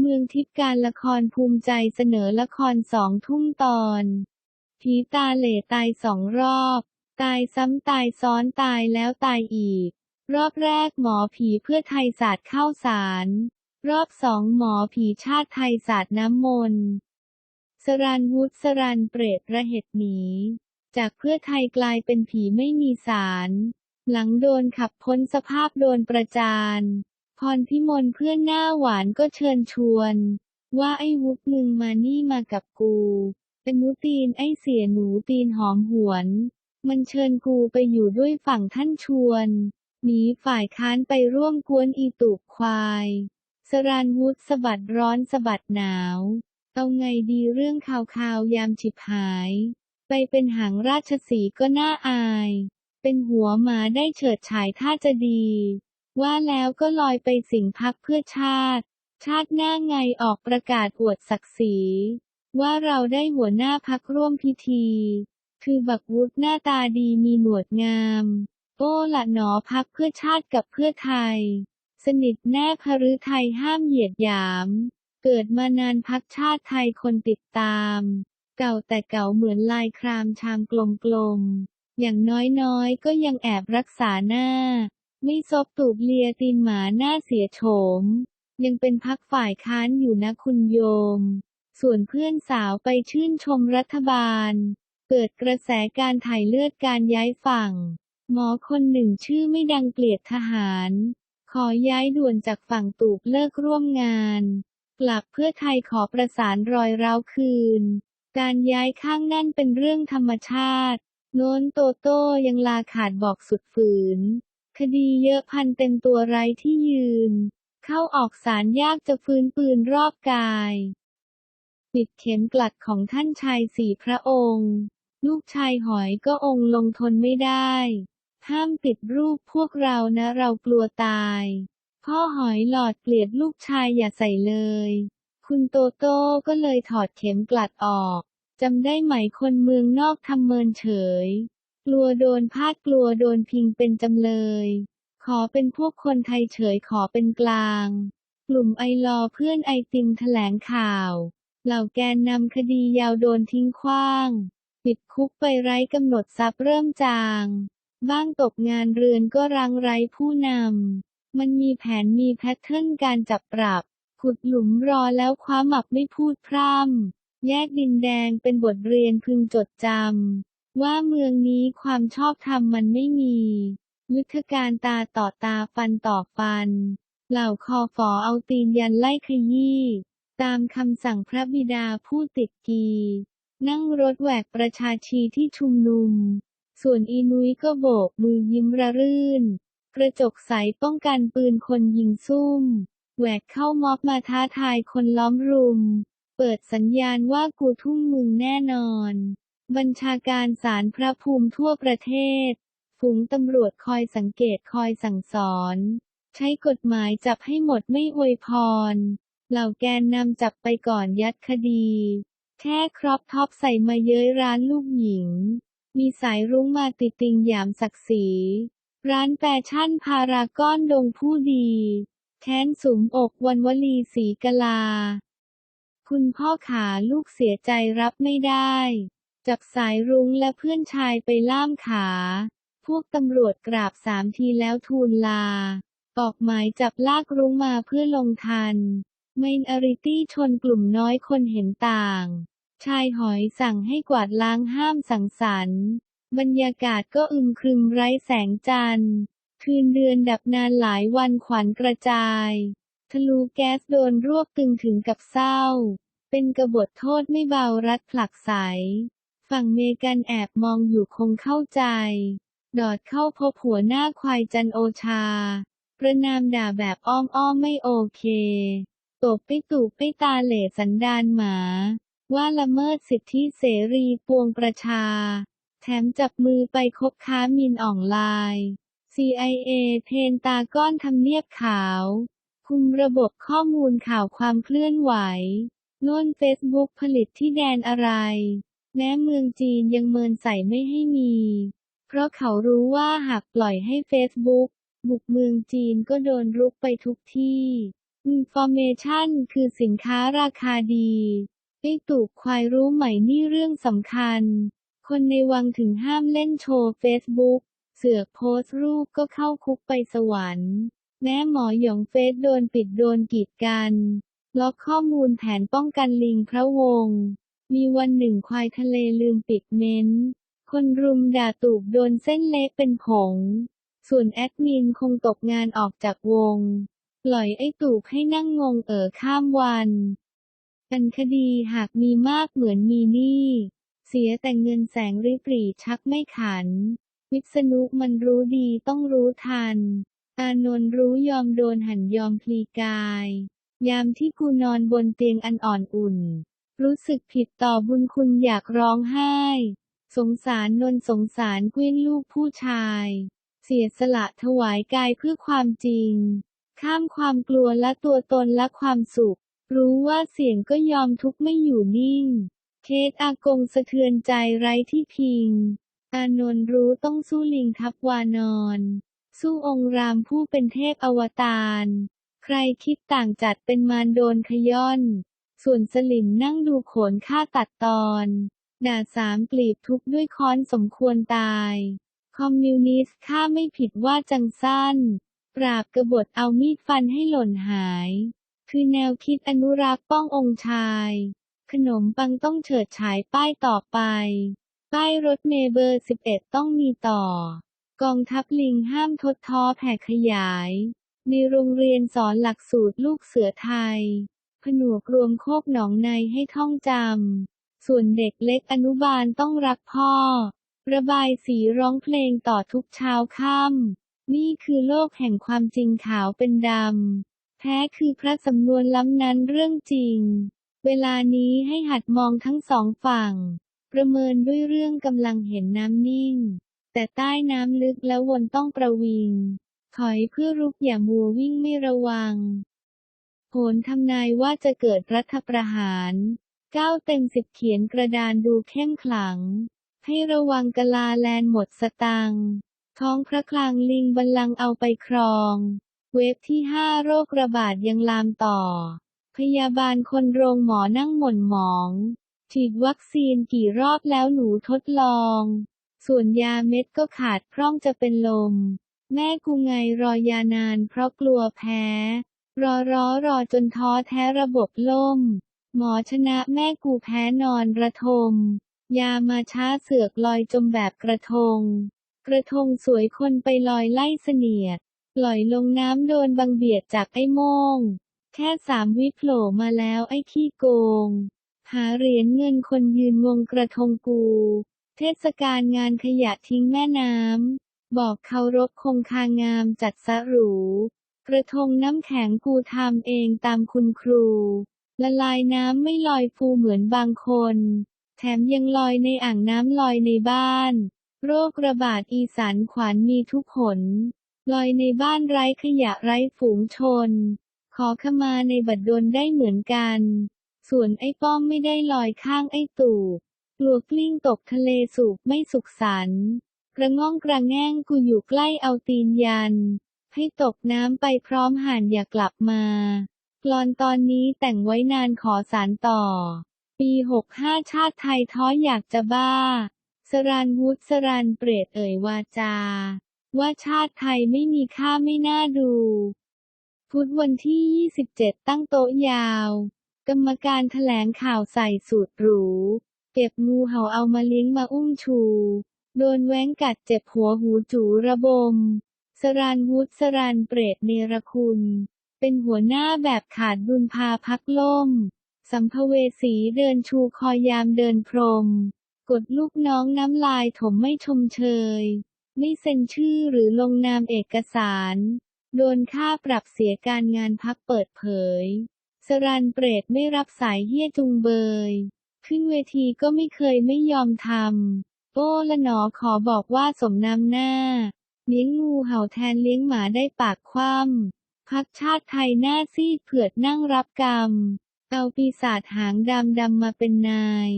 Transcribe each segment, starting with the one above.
เมืองทิพย์การละครภูมิใจเสนอละครสองทุ่มตอน ผีตาเหล่ตายสองรอบ ตายซ้ำตายซ้อนตายแล้วตายอีก รอบแรกหมอผีเพื่อไทยศาสตร์เข้าสาร รอบสองหมอผีชาติไทยศาสตร์น้ำมนต์สรันวุฒิสรันเปรตระเหตุหนี จากเพื่อไทยกลายเป็นผีไม่มีสาร หลังโดนขับพ้นสภาพโดนประจาน พรพิมลเพื่อนหน้าหวานก็เชิญชวน ว่าไอ้วุกมึงมานี่มากับกู เป็นนูตีนไอ้เสียหนูตีนหอมหวน มันเชิญกูไปอยู่ด้วยฝั่งท่านชวน หนีฝ่ายค้านไปร่วมกวนอีตุกควาย สรานวุฒสะบัดร้อนสะบัดหนาว เอาไงดีเรื่องข่าวข่าวยามฉิบหาย ไปเป็นหางราชสีก็น่าอาย เป็นหัวหมาได้เฉิดฉายท่าจะดี ว่าแล้วก็ลอยไปสิงพักเพื่อชาติ ชาติหน้าไงออกประกาศอวดศักดิ์ศรี ว่าเราได้หัวหน้าพักร่วมพิธี คือบักวุฒหน้าตาดีมีหนวดงาม โอ้ละหนอพักเพื่อชาติกับเพื่อไทย สนิทแน่พฤไทยห้ามเหยียดหยาม เกิดมานานพักชาติไทยคนติดตาม เก่าแต่เก่าเหมือนลายครามชามกลมๆอย่างน้อยๆ ก็ยังแอบรักษาหน้า ไม่ซบตูบเลียตีนหมาหน้าเสียโฉม ยังเป็นพักฝ่ายค้านอยู่นะคุณโยม ส่วนเพื่อนสาวไปชื่นชมรัฐบาล เกิดกระแสการถ่ายเลือดการย้ายฝั่ง หมอคนหนึ่งชื่อไม่ดังเกลียดทหาร ขอย้ายด่วนจากฝั่งตูบเลิกร่วมงาน กลับเพื่อไทยขอประสานรอยร้าวคืน การย้ายข้างนั่นเป็นเรื่องธรรมชาติ โน้นโตโต้ยังลาขาดบอกสุดฝืน คดีเยอะพันเต็มตัวไร้ที่ยืน เข้าออกศาลยากจะฟื้นปืนรอบกาย ปิดเข็มกลัดของท่านชายสี่พระองค์ ลูกชายหอยก็องค์ลงทนไม่ได้ ห้ามติดรูปพวกเรานะเรากลัวตาย พ่อหอยหลอดเกลียดลูกชายอย่าใส่เลย คุณโตโต้ก็เลยถอดเข็มกลัดออกจำได้ไหมคนเมืองนอกทำเมินเฉย ลัวโดนพาดกลัวโดนพิงเป็นจำเลย ขอเป็นพวกคนไทยเฉยขอเป็นกลาง กลุ่มไอรอเพื่อนไอติมแถลงข่าว เหล่าแกนนำคดียาวโดนทิ้งขว้าง ปิดคุกไปไร้กำหนดทรัพย์เริ่มจาง บ้างตกงานเรือนก็รังไร้ผู้นำ มันมีแผนมีแพทเทิร์นการจับปรับขุดหลุมรอแล้วคว้าหมับไม่พูดพร่ำ แยกดินแดงเป็นบทเรียนพึงจดจำ ว่าเมืองนี้ความชอบธรรมมันไม่มียุทธการตาต่อตาฟันต่อฟัน เหล่าคอฝอเอาตีนยันไล่ขยี้ ตามคำสั่งพระบิดาผู้ติดกี นั่งรถแหวกประชาชีที่ชุมนุม ส่วนอีนุ้ยก็โบกมือยิ้มระรื่น กระจกใสป้องกันปืนคนยิงซุ่ม แหวกเข้าม็อบมาท้าทายคนล้อมรุม เปิดสัญญาณว่ากูทุ่มมึงแน่นอน บัญชาการศาลพระภูมิทั่วประเทศฝูงตำรวจคอยสังเกตคอยสั่งสอน ใช้กฎหมายจับให้หมดไม่อวยพร เหล่าแกนนำจับไปก่อนยัดคดีแค่ครอปท็อปใส่มาเย้ยร้านลูกหญิง มีสายรุ้งมาติดติงหยามศักดิ์ศรี ร้านแฟชั่นพารากอนดงผู้ดีแค้นสุมอกวันวลีสีกลา คุณพ่อขาลูกเสียใจรับไม่ได้ จับสายรุ้งและเพื่อนชายไปล่ามขา พวกตำรวจกราบสามทีแล้วทูลลา ออกหมายจับลากรุ้งมาเพื่อลงทัน เมนอริตี้ชนกลุ่มน้อยคนเห็นต่าง ชายหอยสั่งให้กวาดล้างห้ามสังสรรค์บรรยากาศก็อึมครึมไร้แสงจันทร์คืนเดือนดับนานหลายวันขวัญกระจาย ทะลุแก๊สโดนรวบตึงถึงกับเศร้า เป็นกบฏโทษไม่เบารัดผลักใส ฝั่งเมกันแอบมองอยู่คงเข้าใจ ดอดเข้าพบหัวหน้าควายจันโอชา ประนามด่าแบบอ้อมๆไม่โอเค ตบไปตูไปตาเหล่สันดานหมา ว่าละเมิดสิทธิเสรีปวงประชา แถมจับมือไปคบค้ามินอ่องลาย CIA เทรนตาก้อนทำเนียบขาว คุมระบบข้อมูลข่าวความเคลื่อนไหว โน่นเฟซบุ๊กผลิตที่แดนอะไร แม้เมืองจีนยังเมินใส่ไม่ให้มี เพราะเขารู้ว่าหากปล่อยให้เฟซบุ๊กบุกเมืองจีนก็โดนรุกไปทุกที่ Information คือสินค้าราคาดีไอ้ตูบควายรู้ไหมนี่เรื่องสำคัญ คนในวังถึงห้ามเล่นโชว์เฟซบุ๊กเสือกโพสต์รูปก็เข้าคุกไปสวรรค์ แม้หมอหยองเฟซโดนปิดโดนกีดกัน ล็อกข้อมูลแผนป้องกันลิงพระวงศ์ มีวันหนึ่งควายทะเลลืมปิดเม้น คนรุมด่าตูบโดนเส้นเละเป็นผง ส่วนแอดมินคงตกงานออกจากวง ปล่อยไอ้ตูบให้นั่งงงเอ๋อข้ามวันกันคดีหากมีมากเหมือนมีหนี้เสียแต่เงินแสงริบหรี่ชักไม่ขัน วิษณุมันรู้ดีต้องรู้ทัน อานนท์รู้ยอมโดนหันยอมพลีกาย ยามที่กูนอนบนเตียงอันอ่อนอุ่น รู้สึกผิดต่อบุญคุณอยากร้องไห้ สงสารนนสงสารกวิ้นลูกผู้ชาย เสียสละถวายกายเพื่อความจริง ข้ามความกลัวและตัวตนและความสุข รู้ว่าเสียงก็ยอมทุกข์ไม่อยู่นิ่ง เคสอากงสะเทือนใจไร้ที่พิง อานนท์รู้ต้องสู้ลิงทับวานอนสู้องค์รามผู้เป็นเทพอวตาร ใครคิดต่างจัดเป็นมารโดนขย้อน ส่วนสลิมนั่งดูโขนฆ่าตัดตอนด่าสามกลีบทุบด้วยค้อนสมควรตาย คอมมิวนิสต์ฆ่าไม่ผิดว่าจังสั้น ปราบกบฏเอามีดฟันให้หล่นหาย คือแนวคิดอนุรักษ์ป้ององค์ชาย ขนมปังต้องเฉิดฉายป้ายต่อไป ป้ายรถเมลเบอร์ 11 ต้องมีต่อ กองทัพลิงห้ามทดท้อแผ่ขยาย ในโรงเรียนสอนหลักสูตรลูกเสือไทย ผนวกรวมโคกหนองในให้ท่องจำ ส่วนเด็กเล็กอนุบาลต้องรักพ่อ ระบายสีร้องเพลงต่อทุกเช้าค่ำ นี่คือโลกแห่งความจริงขาวเป็นดำแพ้คือพระสำนวนล้ำนั้นเรื่องจริง เวลานี้ให้หัดมองทั้งสองฝั่ง ประเมินด้วยเรื่องกำลังเห็นน้ำนิ่ง แต่ใต้น้ำลึกแล้ววนต้องประวิง ถอยเพื่อรุกอย่ามัววิ่งไม่ระวัง โหนทำนายว่าจะเกิดรัฐประหารเก้าเต็มสิบเขียนกระดานดูเข้มขลัง ให้ระวังกะลาแลนหมดสตังค์ท้องพระคลังลิงบัลลังเอาไปครอง เวฟที่ห้าโรคระบาดยังลามต่อ พยาบาลคนโรงหมอนั่งหม่นหมอง ฉีดวัคซีนกี่รอบแล้วหนูทดลอง ส่วนยาเม็ดก็ขาดพร่องจะเป็นลม แม่กูไงรอยานานเพราะกลัวแพ้ รอรอรอจนท้อแท้ระบบล่ม หมอชนะแม่กูแพ้นอนระทม ยามาช้าเสือกลอยจมแบบกระทง กระทงสวยคนไปลอยไล่เสนียด ปล่อยลงน้ำโดนบังเบียดจากไอ้โมง แค่สามวิโผล่มาแล้วไอ้ขี้โกง หาเหรียญเงินคนยืนวงกระทงกู เทศกาลงานขยะทิ้งแม่น้ำบอกเคารพคงคางามจัดสรู กระทงน้ำแข็งกูทำเองตามคุณครู ละลายน้ำไม่ลอยฟูเหมือนบางคน แถมยังลอยในอ่างน้ำลอยในบ้าน โรคระบาดอีสานขวานมีทุกหนลอยในบ้านไร้ขยะไร้ฝูงชน ขอขมาในบัดดลได้เหมือนกัน ส่วนไอ้ป้อมไม่ได้ลอยข้างไอ้ตู่กลัวกลิ้งตกทะเลสุกไม่สุขสันต์กระง่องกระแง่งกูอยู่ใกล้เอาตีนยัน ให้ตกน้ำไปพร้อมห่านอย่ากลับมากลอนตอนนี้แต่งไว้นานขอสารต่อ ปี 65 ชาติไทยท้ออยากจะบ้า สรันวุฒสรันเปรตเอ่ยวาจา ว่าชาติไทยไม่มีค่าไม่น่าดูพุธวันที่ 27 ตั้งโต๊ะยาว กรรมการแถลงข่าวใส่สูตรหรู เก็บงูเห่าเอามาเลี้ยงมาอุ้มชู โดนแว้งกัดเจ็บหัวหูจูระบม สรันวุฒิสรันเปรตเนรคุณ เป็นหัวหน้าแบบขาดบุญพาพักล่ม สัมภเวสีเดินชูคอยามเดินพรม กดลูกน้องน้ำลายถมไม่ชมเชย ไม่เซ็นชื่อหรือลงนามเอกสาร โดนค่าปรับเสียการงานพักเปิดเผย สรันเปรตไม่รับสายเฮี้ยจุงเบย ขึ้นเวทีก็ไม่เคยไม่ยอมทำโป้ละหนอขอบอกว่าสมน้ำหน้า เลี้ยงงูเห่าแทนเลี้ยงหมาได้ปากคว่ำพักชาติไทยหน้าซีดเผือดนั่งรับกรรม เอาปีศาจหางดำดำมาเป็นนาย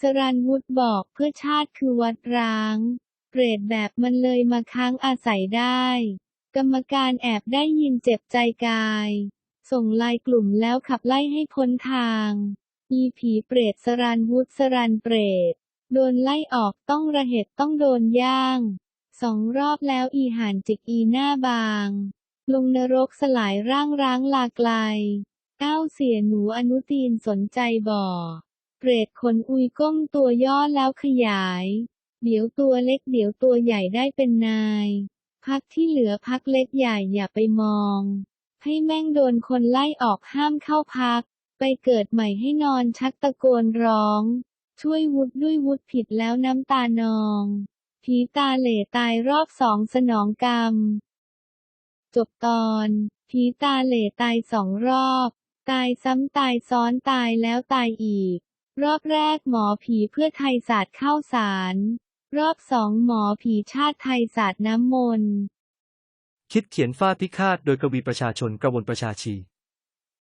สรันวุฒบอกเพื่อชาติคือวัดร้าง เปรตแบบมันเลยมาค้างอาศัยได้ กรรมการแอบได้ยินเจ็บใจกาย ส่งลน์กลุ่มแล้วขับไล่ให้พ้นทางอีผีเปรตสรันวุฒสรันเปรต โดนไล่ออกต้องระเหตุต้องโดนย่าง สองรอบแล้วอีห่านจิกอีหน้าบาง ลงนรกสลายร่างร้างลาไกลก้าวเสียหนูอนุตีนสนใจบ่อ เปรตขนอุยก้มตัวย่อแล้วขยาย เดี๋ยวตัวเล็กเดี๋ยวตัวใหญ่ได้เป็นนาย พักที่เหลือพักเล็กใหญ่อย่าไปมอง ให้แม่งโดนคนไล่ออกห้ามเข้าพัก ไปเกิดใหม่ให้นอนชักตะโกนร้อง ช่วยวุฒด้วยวุฒผิดแล้วน้ำตานอง ผีตาเหล่ตายรอบสองสนองกรรม จบตอน ผีตาเหล่ตายสองรอบ ตายซ้ำตายซ้อนตายแล้วตายอีก รอบแรกหมอผีเพื่อไทยศาสตร์เข้าสาร รอบสองหมอผีชาติไทยศาสตร์น้ำมนต์คิดเขียนฟาดพิฆาตโดยกวีประชาชนกระวนประชาชี